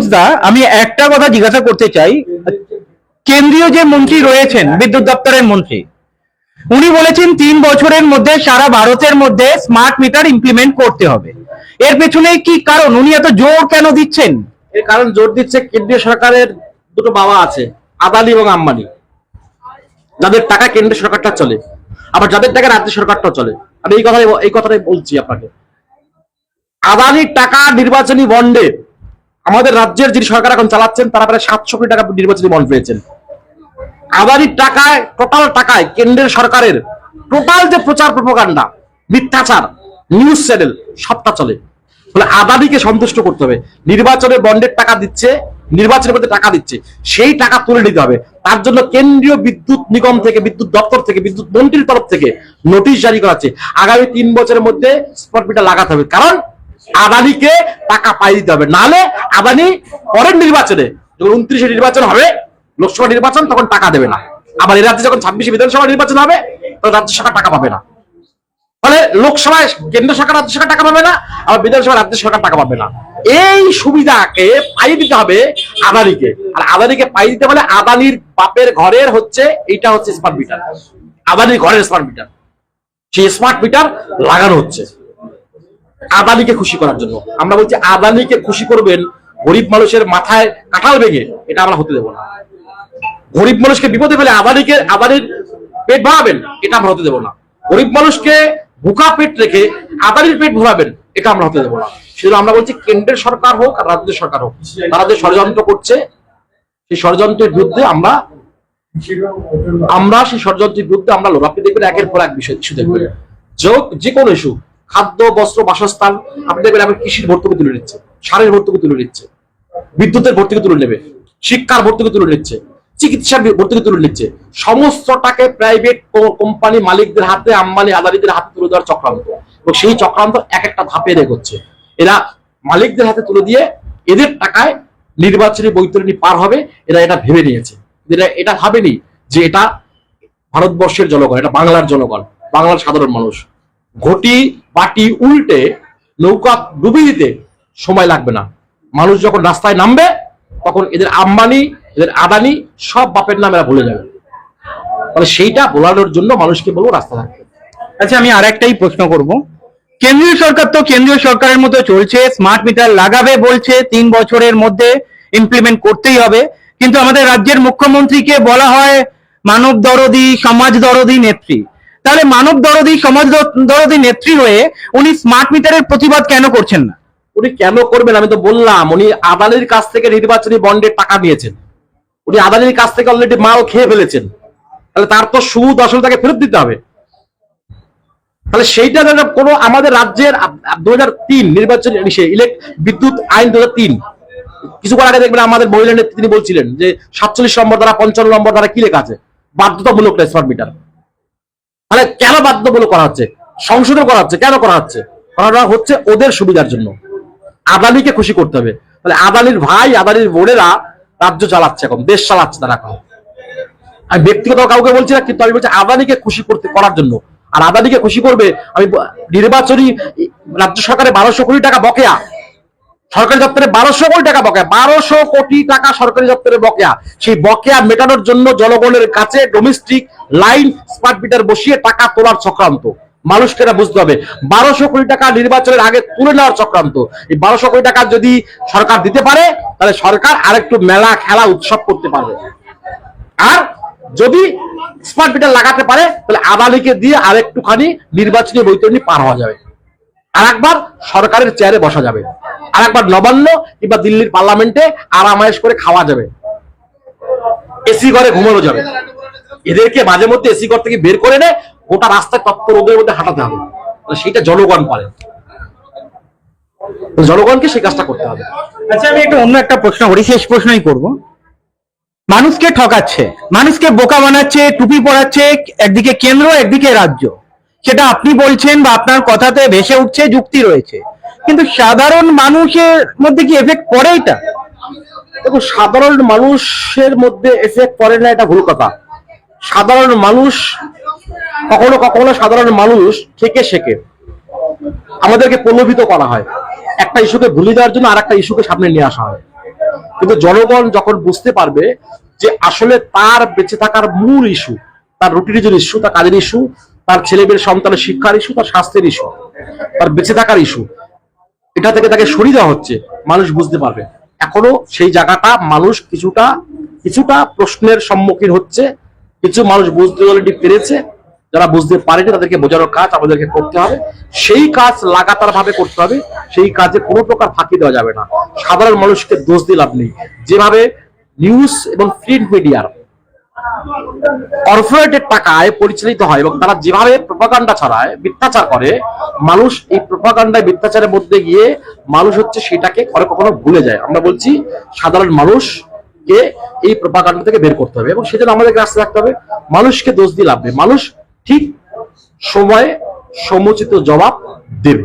মনোজ দা, আমি একটা কথা জিজ্ঞাসা করতে চাই। কেন্দ্রীয় যে মন্ত্রী রয়েছেন, বিদ্যুৎ দপ্তরের মন্ত্রী, উনি বলেছেন তিন বছরের মধ্যে সারা ভারতের মধ্যে স্মার্ট মিটার ইমপ্লিমেন্ট করতে হবে। এর পেছনে কি কারণ? উনি এত জোর কেন দিচ্ছেন? এর কারণ জোর দিচ্ছে কেন্দ্রীয় সরকারের দুটো বাবা আছে, আদানি এবং আম্বানি। যাদের টাকা কেন্দ্রীয় সরকারটা চলে, আবার যাদের টাকা রাজ্য সরকারটা চলে। আমি এই কথাই এই কথাটাই বলছি আপনাকে। আদানির টাকা নির্বাচনী বন্ডে আমাদের রাজ্যের যিনি সরকার এখন চালাচ্ছেন, তারা প্রায় সাতশো কোটি টাকা নির্বাচনী বন্ড পেয়েছেন। আদানির টাকায় টোটাল টাকায় কেন্দ্রের সরকারের টোটাল যে প্রচার প্রপাগান্ডা মিথ্যাচার নিউজ চ্যানেল সবটা চলে। ফলে আদানিকে সন্তুষ্ট করতে হবে। নির্বাচনে বন্ডের টাকা দিচ্ছে, নির্বাচনের মধ্যে টাকা দিচ্ছে। সেই টাকা তুলে নিতে হবে। তার জন্য কেন্দ্রীয় বিদ্যুৎ নিগম থেকে, বিদ্যুৎ দপ্তর থেকে, বিদ্যুৎ মন্ত্রীর তরফ থেকে নোটিশ জারি করা হচ্ছে। আগামী তিন বছরের মধ্যে স্পট মিটার লাগাতে হবে। কারণ আদানিকে টাকা পাই দিতে হবে। নাহলে আদানি পরের নির্বাচনে যখন উনত্রিশে নির্বাচন হবে, লোকসভা নির্বাচন, তখন টাকা দেবে না। আবার এ রাজ্যে যখন ছাব্বিশে বিধানসভা নির্বাচন হবে তখন রাজ্য সরকার টাকা পাবে না। ফলে লোকসভায় কেন্দ্র সরকার রাজ্য সরকার টাকা পাবে না, আবার বিধানসভা, রাজ্য সরকার টাকা পাবে না। এই সুবিধাকে পাই দিতে হবে আদানিকে। আর আদানিকে পাই দিতে হলে আদানির বাপের ঘরের হচ্ছে, এইটা হচ্ছে স্মার্ট মিটার আদানির ঘরের স্মার্ট মিটার সেই স্মার্ট মিটার লাগানো হচ্ছে। আদানিকে খুশি করার জন্য। আমরা বলছি আদানিকে খুশি করবেন, গরিব মানুষের মাথায় কাঁঠাল ভেঙে, এটা আমরা হতে দেবো না। গরিব মানুষকে বিপদে ফেলে আদানিকে আদানির পেট ভরাবেন, এটা আমরা হতে দেবো না। গরিব মানুষকে ভুকা পেট রেখে আদানির পেট ভরাবেন, এটা আমরা হতে দেবো না। সেজন্য আমরা বলছি, কেন্দ্রের সরকার হোক আর রাজ্য সরকার হোক, তারা যে ষড়যন্ত্র করছে, সেই ষড়যন্ত্রের বিরুদ্ধে আমরা আমরা সেই ষড়যন্ত্রের বিরুদ্ধে আমরা লড়ব আপনি দেখবেন, একের পর এক বিষয় ইস্যু দেখবেন। যোগ যে কোনো ইস্যু খাদ্য, বস্ত্র, বাসস্থান, আপনি দেখবেন এখন কৃষির ভর্তুকি তুলে নিচ্ছে, সারের ভর্তুকি তুলে নিচ্ছে, বিদ্যুতের ভর্তুকি তুলে নেবে, শিক্ষার ভর্তুকি তুলে নিচ্ছে, চিকিৎসার ভর্তুকি তুলে নিচ্ছে। সমস্তটাকে প্রাইভেট কোম্পানি মালিকদের হাতে, আম্বানি আদানিদের হাতে তুলে দেওয়ার চক্রান্ত। এবং সেই চক্রান্ত এক একটা ধাপে এগোচ্ছে। এরা মালিকদের হাতে তুলে দিয়ে এদের টাকায় নির্বাচনী বৈতরণী পার হবে, এরা এটা ভেবে নিয়েছে। এরা এটা ভাবেনি যে এটা ভারতবর্ষের জনগণ, এটা বাংলার জনগণ, বাংলার সাধারণ মানুষ। ঘটি, বাটি, উল্টে নৌকা ডুবিয়ে দিতে সময় লাগবে না। মানুষ যখন রাস্তায় নামবে, তখন এদের আম্বানি, এদের আদানি সব বাপের নাম এরা ভুলে যাবে। তাহলে সেইটা বলানোর জন্য মানুষকে বলব রাস্তা থাকবে আচ্ছা আমি আর একটাই প্রশ্ন করব। কেন্দ্রীয় সরকার তো কেন্দ্রীয় সরকারের মতো চলছে, স্মার্ট মিটার লাগাবে বলছে, তিন বছরের মধ্যে ইমপ্লিমেন্ট করতেই হবে। কিন্তু আমাদের রাজ্যের মুখ্যমন্ত্রীকে বলা হয় মানব দরদি, সমাজ দরদি নেত্রী। তাহলে মানব দরদি, সমাজ দরদি নেত্রী হয়ে উনি স্মার্ট মিটারের প্রতিবাদ কেন করছেন না? উনি কেন করবেন? আমি তো বললাম, উনি আদানির কাছ থেকে নির্বাচনী বন্ডের টাকা নিয়েছেন। উনি আদানির কাছ থেকে অলরেডি মাল খেয়ে ফেলেছেন। তাহলে তার তো সুদ আসলে তাকে ফেরত দিতে হবে। তাহলে সেইটা যেন কোনো আমাদের রাজ্যের দু তিন নির্বাচন ইলেক্ট বিদ্যুৎ আইন দু তিন। কিছুক্ষণ আগে দেখবেন আমাদের মহিলা নেত্রী তিনি বলছিলেন যে সাতচল্লিশ নম্বর দ্বারা পঞ্চান্ন নম্বর দ্বারা কি লেখা আছে? বাধ্যতামূলক স্মার্ট মিটার তাহলে কেন বাধ্যতামূলক করা হচ্ছে? সংশোধন করা হচ্ছে, কেন করা হচ্ছে? করা হচ্ছে ওদের সুবিধার জন্য। আদানিকে খুশি করতে হবে। তাহলে আদানির ভাই আদানির বোনেরা রাজ্য চালাচ্ছে এখন, দেশ চালাচ্ছে তারা এখন। আমি ব্যক্তিগত কাউকে বলছি না, কিন্তু আমি বলছি আদানিকে খুশি করতে, করার জন্য। আর আদানিকে খুশি করবে, আমি নির্বাচনী রাজ্য সরকারের বারোশো কোটি টাকা বকেয়া। সরকারি দপ্তরে বারোশো কোটি টাকা বকেয়া, বারোশো কোটি টাকা সরকারি দপ্তরে বকেয়া। সেই বকেয়া মেটানোর জন্য জনগণের কাছে ডোমেস্টিক লাইন স্মার্ট মিটার বসিয়ে টাকা তোলার চক্রান্ত। মানুষকে এটা বুঝতে হবে। বারোশো কোটি টাকা নির্বাচনের আগে তুলে নেওয়ার চক্রান্ত। এই বারোশো কোটি টাকা যদি সরকার দিতে পারে, তাহলে সরকার আরেকটু মেলা খেলা উৎসব করতে পারবে। আর যদি স্মার্ট মিটার লাগাতে পারে, তাহলে আদানিকে দিয়ে আরেকটুখানি নির্বাচনী বৈতরণী পার হওয়া যাবে। আর একবার সরকারের চেয়ারে বসা যাবে। আর একবার নবান্ন কিংবা দিল্লির পার্লামেন্টে আরামায়েশ করে খাওয়া যাবে। এসি ঘরে ঘুমানো যাবে। এদেরকে মাঝে মধ্যে এসি ঘর থেকে বের করে নেয়, গোটা রাস্তায় তপ্ত রোদের মধ্যে হাঁটাতে হবে। সেটা জনগণ পারে। জনগণকে সেই কাজটা করতে হবে। আচ্ছা আমি একটু অন্য একটা প্রশ্ন করি, শেষ প্রশ্নই করব। মানুষকে ঠকাচ্ছে, মানুষকে বোকা বানাচ্ছে, টুপি পরাচ্ছে, একদিকে কেন্দ্র, একদিকে রাজ্য। সেটা আপনি বলছেন বা আপনার কথাতে ভেসে উঠছে, যুক্তি রয়েছে। কিন্তু সাধারণ মানুষের মধ্যে কি এফেক্ট পড়ে এটা? দেখুন, সাধারণ মানুষের মধ্যে এফেক্ট পড়ে না, এটা ভুল কথা। সাধারণ মানুষ, কখনো কখনো সাধারণ মানুষ থেকে শেখে। আমাদেরকে প্রলোভিত করা হয়। একটা ইস্যুকে ভুলে দেওয়ার জন্য আর একটা ইস্যুকে সামনে নিয়ে আসা হয়। কিন্তু জনগণ যখন বুঝতে পারবে যে আসলে তার বেঁচে থাকার মূল ইস্যু তার রুটির ইস্যু তার কাজের ইস্যু তার ছেলে মেয়ের সন্তানের শিক্ষার ইস্যু তার স্বাস্থ্যের ইস্যু তার বেঁচে থাকার ইস্যু এটা থেকে তাকে সরিয়ে দেওয়া হচ্ছে, মানুষ বুঝতে পারবে। এখনও সেই জায়গাটা মানুষ কিছুটা কিছুটা প্রশ্নের সম্মুখীন হচ্ছে, কিছু মানুষ বুঝতে অলরেডি পেরেছে, যারা বুঝতে পারেনি তাদেরকে বোঝানোর কাজ আমাদেরকে করতে হবে। সেই কাজ লাগাতার ভাবে করতে হবে, সেই কাজে কোনো প্রকার ফাঁকি দেওয়া যাবে না। সাধারণ মানুষকে দোষ দিয়ে লাভ নেই। যেভাবে নিউজ এবং প্রিন্ট মিডিয়ার কর্পোরেটের টাকায় পরিচালিত হয় এবং তারা যেভাবে প্রপাগান্ডা ছড়ায়, মিথ্যাচার করে, মানুষ এই প্রপাগান্ডায়, মিথ্যাচারের মধ্যে গিয়ে মানুষ হচ্ছে সেটাকে কখনো কখনো ভুলে যায়। আমরা বলছি সাধারণ মানুষকে এই প্রপাগান্ডা থেকে বের করতে হবে এবং সেজন্য আমাদেরকে রাস্তা রাখতে হবে। মানুষকে দোষ দিয়ে লাভ মানুষ ঠিক সময়ে সমুচিত জবাব দেবে।